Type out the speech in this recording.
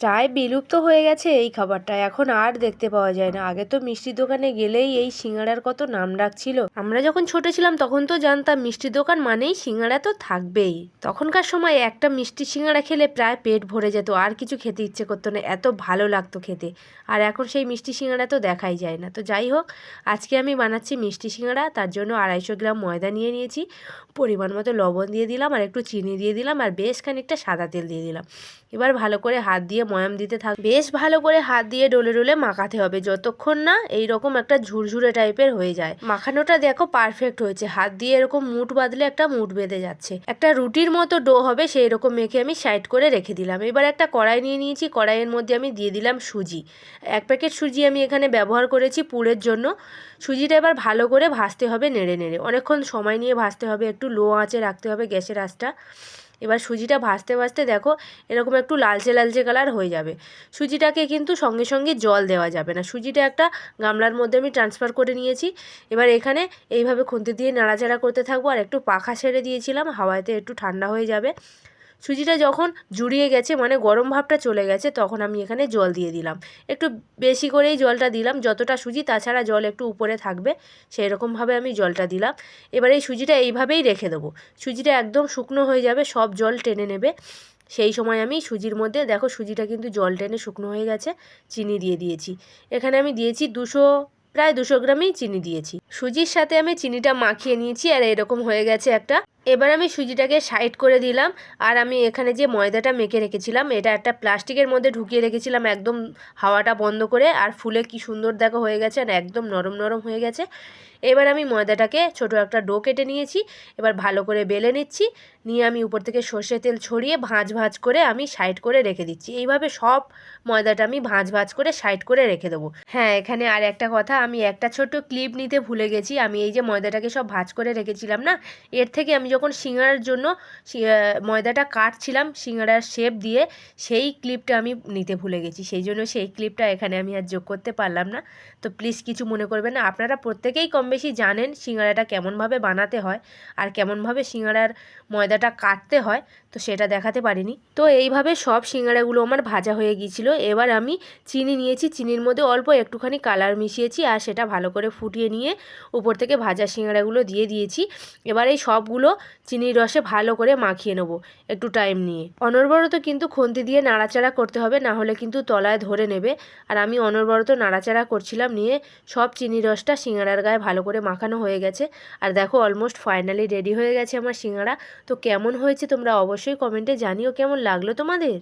প্রায় বিলুপ্ত হয়ে গেছে এই খাবারটা। এখন আর দেখতে পাওয়া যায় না। আগে তো মিষ্টির দোকানে গেলেই এই সিঙ্গাড়ার কত নাম ডাক ছিল আমরা যখন ছোট ছিলাম তখন তো জানতাম মিষ্টির দোকান মানেই সিঙ্গাড়া তো থাকবেই। তখনকার সময় একটা মিষ্টি সিঙ্গাড়া খেলে প্রায় পেট ভরে যেত। আর কিছু খেতে ইচ্ছে করতো না, এত ভালো লাগতো খেতে। আর এখন সেই মিষ্টি সিঙ্গাড়া তো দেখাই যায় না। তো যাই হোক, আজকে আমি বানাচ্ছি মিষ্টি সিঙ্গাড়া তার জন্য আড়াইশো গ্রাম ময়দা নিয়ে নিয়েছি। পরিমাণ মতো লবণ দিয়ে দিলাম আর একটু চিনি দিয়ে দিলাম। আর বেশ খানিকটা সাদা তেল দিয়ে দিলাম। এবার ভালো করে হাত দিয়ে ময়াম দিতে থাক। বেশ ভালো করে হাত দিয়ে ডলে ডলে মাখাতে হবে। যতক্ষণ না এই রকম একটা ঝুরঝুরে টাইপের হয়ে যায়। মাখানোটা দেখো পারফেক্ট হয়েছে। হাত দিয়ে এরকম মুঠ বাঁধলে একটা মুঠ বেঁধে যাচ্ছে। একটা রুটির মতো ডো হবে সেই রকম মেখে আমি সাইড করে রেখে দিলাম। এবার একটা কড়াই নিয়ে নিয়েছি। কড়াইয়ের মধ্যে আমি দিয়ে দিলাম সুজি। এক প্যাকেট সুজি আমি এখানে ব্যবহার করেছি পুরের জন্য। সুজিটা এবার ভালো করে ভাজতে হবে নেড়ে নেড়ে। অনেকক্ষণ সময় নিয়ে ভাজতে হবে। একটু লো আঁচে রাখতে হবে গ্যাসের আঁচটা। এবার সুজিটা ভাজতে ভাজতে দেখো এরকম একটু লালচে লালচে কালার হয়ে যাবে। সুজিটাকে কিন্তু সঙ্গে সঙ্গে জল দেওয়া যাবে না। সুজিটা একটা গামলার মধ্যে আমি ট্রান্সফার করে নিয়েছি। এবার এখানে এইভাবে খুন্তি দিয়ে নাড়াচাড়া করতে থাকব। আর একটু পাখা ছেড়ে দিয়েছিলাম, হাওয়াতে একটু ঠান্ডা হয়ে যাবে। সুজিটা যখন জুড়িয়ে গেছে মানে গরম ভাবটা চলে গেছে, তখন আমি এখানে জল দিয়ে দিলাম। একটু বেশি করেই জলটা দিলাম, যতটা সুজি তাছাড়া জল একটু উপরে থাকবে সেই রকমভাবে আমি জলটা দিলাম। এবার এই সুজিটা এইভাবেই রেখে দেবো। সুজিটা একদম শুকনো হয়ে যাবে, সব জল টেনে নেবে। সেই সময় আমি সুজির মধ্যে, দেখো সুজিটা কিন্তু জল টেনে শুকনো হয়ে গেছে, চিনি দিয়ে দিয়েছি। এখানে আমি দিয়েছি দুশো, প্রায় দুশো গ্রামই চিনি দিয়েছি। সুজির সাথে আমি চিনিটা মাখিয়ে নিয়েছি, আর এরকম হয়ে গেছে একটা এবার আমি সুজিটাকে সাইড করে দিলাম, আর আমি এখানে যে ময়দাটা মেখে রেখেছিলাম, এটা একটা প্লাস্টিকের মধ্যে ঢুকিয়ে রেখেছিলাম একদম হাওয়াটা বন্ধ করে, আর ফুলে কি সুন্দর দেখো হয়ে গেছে, আর একদম নরম নরম হয়ে গেছে। এবার আমি ময়দাটাকে ছোট একটা ডো কেটে নিয়েছি, এবার ভালো করে বেলে নিচ্ছি, নিয়ে আমি উপর থেকে সর্ষে তেল ছড়িয়ে ভাঁজ ভাঁজ করে আমি সাইড করে রেখে দিচ্ছি। এইভাবে সব ময়দাটা আমি ভাঁজ ভাঁজ করে সাইড করে রেখে দেবো। হ্যাঁ এখানে আর একটা কথা, আমি একটা ছোট ক্লিপ নিতে ভুলে গেছি, আমি এই যে ময়দাটাকে সব ভাঁজ করে রেখেছিলাম না, এর থেকে আমি যখন সিঙ্গারার জন্য ময়দাটা কাটছিলাম সিঙ্গারার শেপ দিয়ে, সেই ক্লিপটা আমি নিতে ভুলে গেছি। সেই জন্য সেই ক্লিপটা এখানে আমি আর যোগ করতে পারলাম না। তো প্লিজ কিছু মনে করবেন না। আপনারা প্রত্যেকেই কম বেশি জানেন সিঙ্গারাটা কেমনভাবে বানাতে হয় আর কেমনভাবে সিঙ্গারার ময়দাটা কাটতে হয়, তো সেটা দেখাতে পারিনি। তো এইভাবে সব সিঙ্গারাগুলো আমার ভাজা হয়ে গিয়েছিল। এবার আমি চিনি নিয়েছি। চিনির মধ্যে অল্প একটুখানি কালার মিশিয়েছি আর সেটা ভালো করে ফুটিয়ে নিয়ে উপর থেকে ভাজা সিঙ্গারাগুলো দিয়ে দিয়েছি। এবার এই সবগুলো চিনির রসে ভালো করে মাখিয়ে নেব, একটু টাইম নিয়ে। অনর্বরত কিন্তু খন্তি দিয়ে নাড়াচাড়া করতে হবে, না হলে কিন্তু তলায় ধরে নেবে। আর আমি অনর্বরত নাড়াচাড়া করছিলাম নিয়ে সব চিনির রসটা সিঙ্গাড়ার গায়ে ভালো করে মাখানো হয়ে গেছে। আর দেখো অলমোস্ট ফাইনালি রেডি হয়ে গেছে আমার সিঙ্গাড়া তো কেমন হয়েছে তোমরা অবশ্যই কমেন্টে জানিও, কেমন লাগল তোমাদের?